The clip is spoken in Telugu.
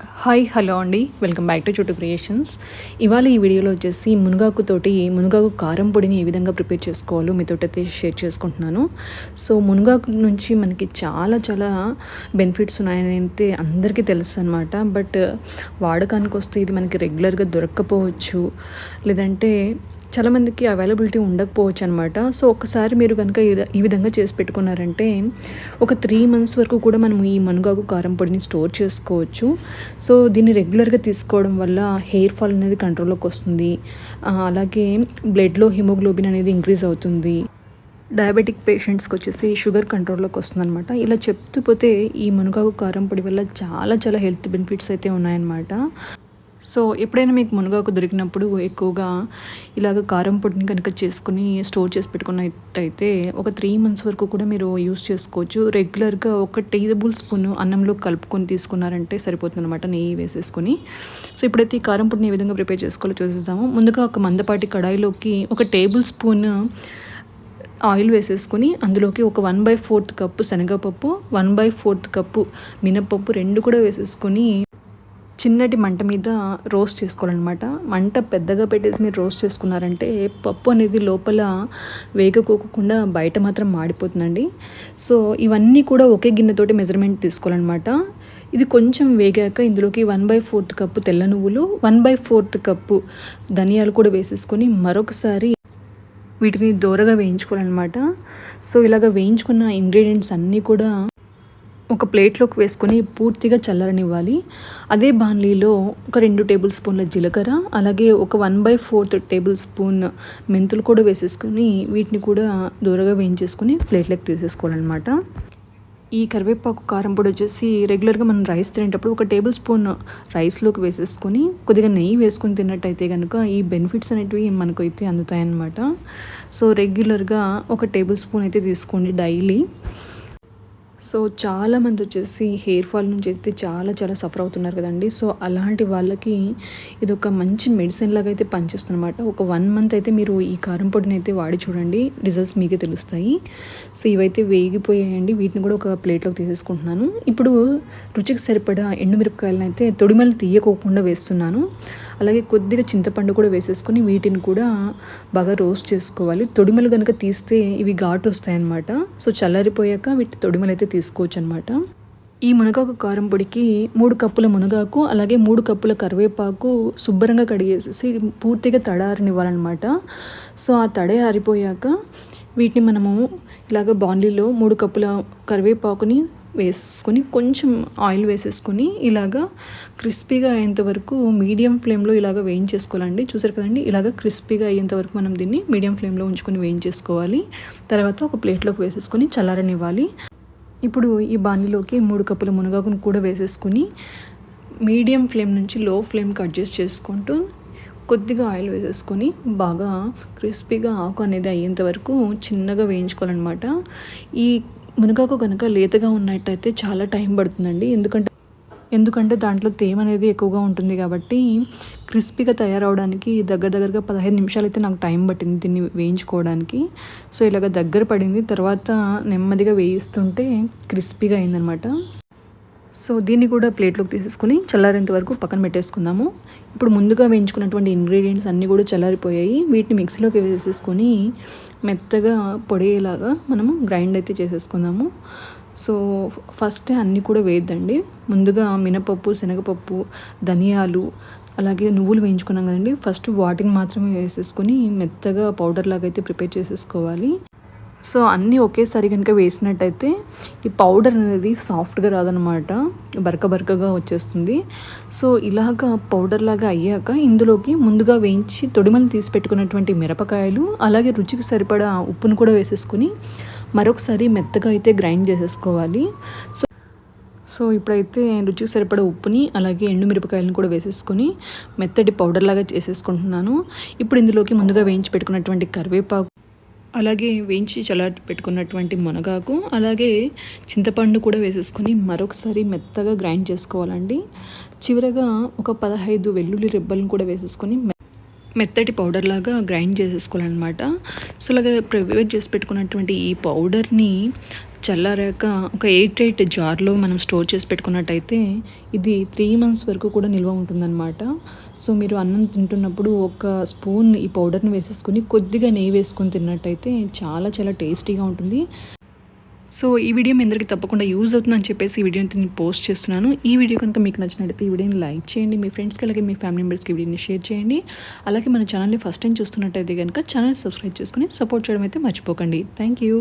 హాయ్ హలో అండి. Welcome back to Chuttu creations. ఇవాళ ఈ వీడియోలో వచ్చేసి మునగాకుతోటి మునగాకు కారం పొడిని ఏ విధంగా ప్రిపేర్ చేసుకోవాలో మీతోటైతే అయితే షేర్ చేసుకుంటున్నాను. సో మునగాకు నుంచి మనకి చాలా చాలా బెనిఫిట్స్ ఉన్నాయని అయితే అందరికీ తెలుసు అనమాట బట్ వాడకానికి వస్తే ఇది మనకి రెగ్యులర్గా దొరక్కపోవచ్చు. లేదంటే చాలామందికి అవైలబిలిటీ ఉండకపోవచ్చు అనమాట సో ఒకసారి మీరు కనుక ఈ విధంగా చేసి పెట్టుకున్నారంటే ఒక త్రీ మంత్స్ వరకు కూడా మనం ఈ మనుగాకు కారం పొడిని స్టోర్ చేసుకోవచ్చు. సో దీన్ని రెగ్యులర్గా తీసుకోవడం వల్ల హెయిర్ ఫాల్ అనేది కంట్రోల్లోకి వస్తుంది. అలాగే బ్లడ్లో హిమోగ్లోబిన్ అనేది ఇంక్రీజ్ అవుతుంది. డయాబెటిక్ పేషెంట్స్కి వచ్చేసి షుగర్ కంట్రోల్లోకి వస్తుందన్నమాట. ఇలా చెప్తూ పోతే ఈ మునగాకు కారం పొడి వల్ల చాలా చాలా హెల్త్ బెనిఫిట్స్ అయితే ఉన్నాయన్నమాట. సో ఎప్పుడైనా మీకు మునగాకు దొరికినప్పుడు ఎక్కువగా ఇలాగ కారం పొడిని కనుక చేసుకుని స్టోర్ చేసి పెట్టుకున్నట్టయితే ఒక త్రీ మంత్స్ వరకు కూడా మీరు యూస్ చేసుకోవచ్చు. రెగ్యులర్గా ఒక టేబుల్ స్పూన్ అన్నంలో కలుపుకొని తీసుకున్నారంటే సరిపోతుంది అనమాట నెయ్యి వేసేసుకొని. సో ఇప్పుడైతే ఈ కారం పొడిని ఏ విధంగా ప్రిపేర్ చేసుకోవాలో చూసేద్దాము. ముందుగా ఒక మందపాటి కడాయిలోకి ఒక టేబుల్ స్పూన్ ఆయిల్ వేసేసుకొని అందులోకి ఒక వన్ బై ఫోర్త్ కప్పు శనగపప్పు వన్ బై ఫోర్త్ కప్పు మినపప్పు రెండు కూడా వేసేసుకొని చిన్నటి మంట మీద రోస్ట్ చేసుకోవాలన్నమాట. మంట పెద్దగా పెట్టేసి మీరు రోస్ట్ చేసుకున్నారంటే పప్పు అనేది లోపల వేగకోకుండా బయట మాత్రం మాడిపోతుందండి. సో ఇవన్నీ కూడా ఒకే గిన్నెతోటి మెజర్మెంట్ తీసుకోవాలన్నమాట. ఇది కొంచెం వేగాక ఇందులోకి వన్ బై ఫోర్త్ కప్పు తెల్ల నువ్వులు వన్ బై ఫోర్త్ కప్పు ధనియాలు కూడా వేసేసుకొని మరొకసారి వీటిని దూరగా వేయించుకోవాలన్నమాట. సో ఇలాగ వేయించుకున్న ఇంగ్రీడియంట్స్ అన్నీ కూడా ఒక ప్లేట్లోకి వేసుకొని పూర్తిగా చల్లరనివ్వాలి. అదే బాన్లీలో ఒక రెండు టేబుల్ స్పూన్ల జీలకర్ర అలాగే ఒక one by fourth tablespoon మెంతులు కూడా వేసేసుకొని వీటిని కూడా దూరగా వేయించేసుకొని ప్లేట్లోకి తీసేసుకోవాలన్నమాట. ఈ కరివేపాకు కారం పొడి వచ్చేసి రెగ్యులర్గా మనం రైస్ తినేటప్పుడు ఒక టేబుల్ స్పూన్ రైస్లోకి వేసేసుకొని కొద్దిగా నెయ్యి వేసుకొని తిన్నట్టయితే కనుక ఈ బెనిఫిట్స్ అనేటివి మనకు అయితే అందుతాయన్నమాట. సో రెగ్యులర్గా ఒక టేబుల్ స్పూన్ అయితే తీసుకోండి డైలీ. సో చాలామంది వచ్చేసి హెయిర్ ఫాల్ నుంచి అయితే చాలా చాలా సఫర్ అవుతున్నారు కదండి. సో అలాంటి వాళ్ళకి ఇది ఒక మంచి మెడిసిన్ లాగా అయితే పనిచేస్తుందన్నమాట. ఒక వన్ మంత్ అయితే మీరు ఈ కారం పొడిని అయితే వాడి చూడండి. రిజల్ట్స్ మీకే తెలుస్తాయి. సో ఇవైతే వేగిపోయాయండి. వీటిని కూడా ఒక ప్లేట్లోకి తీసేసుకుంటున్నాను. ఇప్పుడు రుచికి సరిపడా ఎండుమిరపకాయలను అయితే తొడిమలు తీయకోకుండా వేస్తున్నాను. అలాగే కొద్దిగా చింతపండు కూడా వేసేసుకొని వీటిని కూడా బాగా రోస్ట్ చేసుకోవాలి. తొడిమలు కనుక తీస్తే ఇవి ఘాటు వస్తాయన్నమాట. సో చల్లారిపోయాక వీటి తొడిమలు అయితే తీసుకోవచ్చు అనమాట ఈ మునగాకు కారం పొడికి మూడు కప్పుల మునగాకు అలాగే మూడు కప్పుల కరివేపాకు శుభ్రంగా కడిగేసేసి పూర్తిగా తడారనివ్వాలన్నమాట. సో ఆ తడే ఆరిపోయాక వీటిని మనము ఇలాగ బాండీలో మూడు కప్పుల కరివేపాకుని వేసుకొని కొంచెం ఆయిల్ వేసేసుకొని ఇలాగా క్రిస్పీగా అయ్యేంత వరకు మీడియం ఫ్లేమ్లో ఇలాగ వేయించేసుకోవాలండి. చూసారు కదండి? ఇలాగ క్రిస్పీగా అయ్యేంత వరకు మనం దీన్ని మీడియం ఫ్లేమ్లో ఉంచుకొని వేయించేసుకోవాలి. తర్వాత ఒక ప్లేట్లోకి వేసేసుకొని చల్లారనివ్వాలి. ఇప్పుడు ఈ బాణీలోకి మూడు కప్పుల మునగాకును కూడా వేసేసుకుని మీడియం ఫ్లేమ్ నుంచి లో ఫ్లేమ్కి అడ్జస్ట్ చేసుకుంటూ కొద్దిగా ఆయిల్ వేసేసుకొని బాగా క్రిస్పీగా ఆకు అనేది అయ్యేంత వరకు చిన్నగా వేయించుకోవాలన్నమాట. ఈ మునగాకు కనుక లేతగా ఉన్నట్టయితే చాలా టైం పడుతుందండి. ఎందుకంటే ఎందుకంటే దాంట్లో తేమ అనేది ఎక్కువగా ఉంటుంది కాబట్టి క్రిస్పీగా తయారవడానికి దగ్గర దగ్గరగా పదహైదు నిమిషాలు అయితే నాకు టైం పట్టింది దీన్ని వేయించుకోవడానికి. సో ఇలాగ దగ్గర పడింది తర్వాత నెమ్మదిగా వేయిస్తుంటే క్రిస్పీగా అయిందనమాట. సో దీన్ని కూడా ప్లేట్లోకి తీసేసుకుని చల్లారేంత వరకు పక్కన పెట్టేసుకుందాము. ఇప్పుడు ముందుగా వేయించుకున్నటువంటి ఇంగ్రీడియంట్స్ అన్నీ కూడా చల్లారిపోయాయి. వీటిని మిక్సీలోకి వేసేసుకొని మెత్తగా పొడేలాగా మనము గ్రైండ్ అయితే చేసేసుకుందాము. సో ఫస్ట్ అన్నీ కూడా వేయద్దండి. ముందుగా మినపప్పు శనగపప్పు ధనియాలు అలాగే నువ్వులు వేయించుకున్నాం కదండి. ఫస్ట్ వాటిని మాత్రమే వేసేసుకొని మెత్తగా పౌడర్ లాగా అయితే ప్రిపేర్ చేసేసుకోవాలి. సో అన్నీ ఒకేసారి కనుక వేసినట్టయితే ఈ పౌడర్ అనేది సాఫ్ట్గా రాదనమాట బరక బరకగా వచ్చేస్తుంది. సో ఇలాగ పౌడర్ లాగా అయ్యాక ఇందులోకి ముందుగా వేయించి తొడిమలు తీసి పెట్టుకున్నటువంటి మిరపకాయలు అలాగే రుచికి సరిపడా ఉప్పును కూడా వేసేసుకొని మరొకసారి మెత్తగా అయితే గ్రైండ్ చేసేసుకోవాలి. సో సో ఇప్పుడైతే రుచికి సరిపడ ఉప్పుని అలాగే ఎండుమిరపకాయలను కూడా వేసేసుకొని మెత్తటి పౌడర్ లాగా చేసేసుకుంటున్నాను. ఇప్పుడు ఇందులోకి ముందుగా వేయించి పెట్టుకున్నటువంటి కరివేపాకు అలాగే వేయించి చల్లారి పెట్టుకున్నటువంటి మునగాకు అలాగే చింతపండు కూడా వేసేసుకొని మరొకసారి మెత్తగా గ్రైండ్ చేసుకోవాలండి. చివరగా ఒక పదహైదు వెల్లుల్లి రెబ్బలను కూడా వేసేసుకొని మెత్తటి పౌడర్ లాగా గ్రైండ్ చేసేసుకోవాలన్నమాట. సో అలాగే ప్రిపేర్ చేసి పెట్టుకున్నటువంటి ఈ పౌడర్ని చల్లారాక ఒక ఎయిట్ ఎయిట్ జార్లో మనం స్టోర్ చేసి పెట్టుకున్నట్టయితే ఇది త్రీ మంత్స్ వరకు కూడా నిల్వ ఉంటుందన్నమాట. సో మీరు అన్నం తింటున్నప్పుడు ఒక స్పూన్ ఈ పౌడర్ని వేసేసుకుని కొద్దిగా నెయ్యి వేసుకొని తిన్నట్టయితే చాలా చాలా టేస్టీగా ఉంటుంది. సో ఈ వీడియో మీ అందరికీ తప్పకుండా యూజ్ అవుతుందని చెప్పేసి ఈ వీడియోని నేను పోస్ట్ చేస్తున్నాను. ఈ వీడియో కనుక మీకు నచ్చినట్టయితే ఈ వీడియోని లైక్ చేయండి మీ ఫ్రెండ్స్కి అలాగే మీ ఫ్యామిలీ మెంబర్స్కి వీడియోని షేర్ చేయండి. అలాగే మన ఛానల్ని ఫస్ట్ టైం చూస్తున్నట్టయితే కనుక ఛానల్ సబ్స్క్రైబ్ చేసుకుని సపోర్ట్ చేయడం అయితే మర్చిపోకండి. Thank you.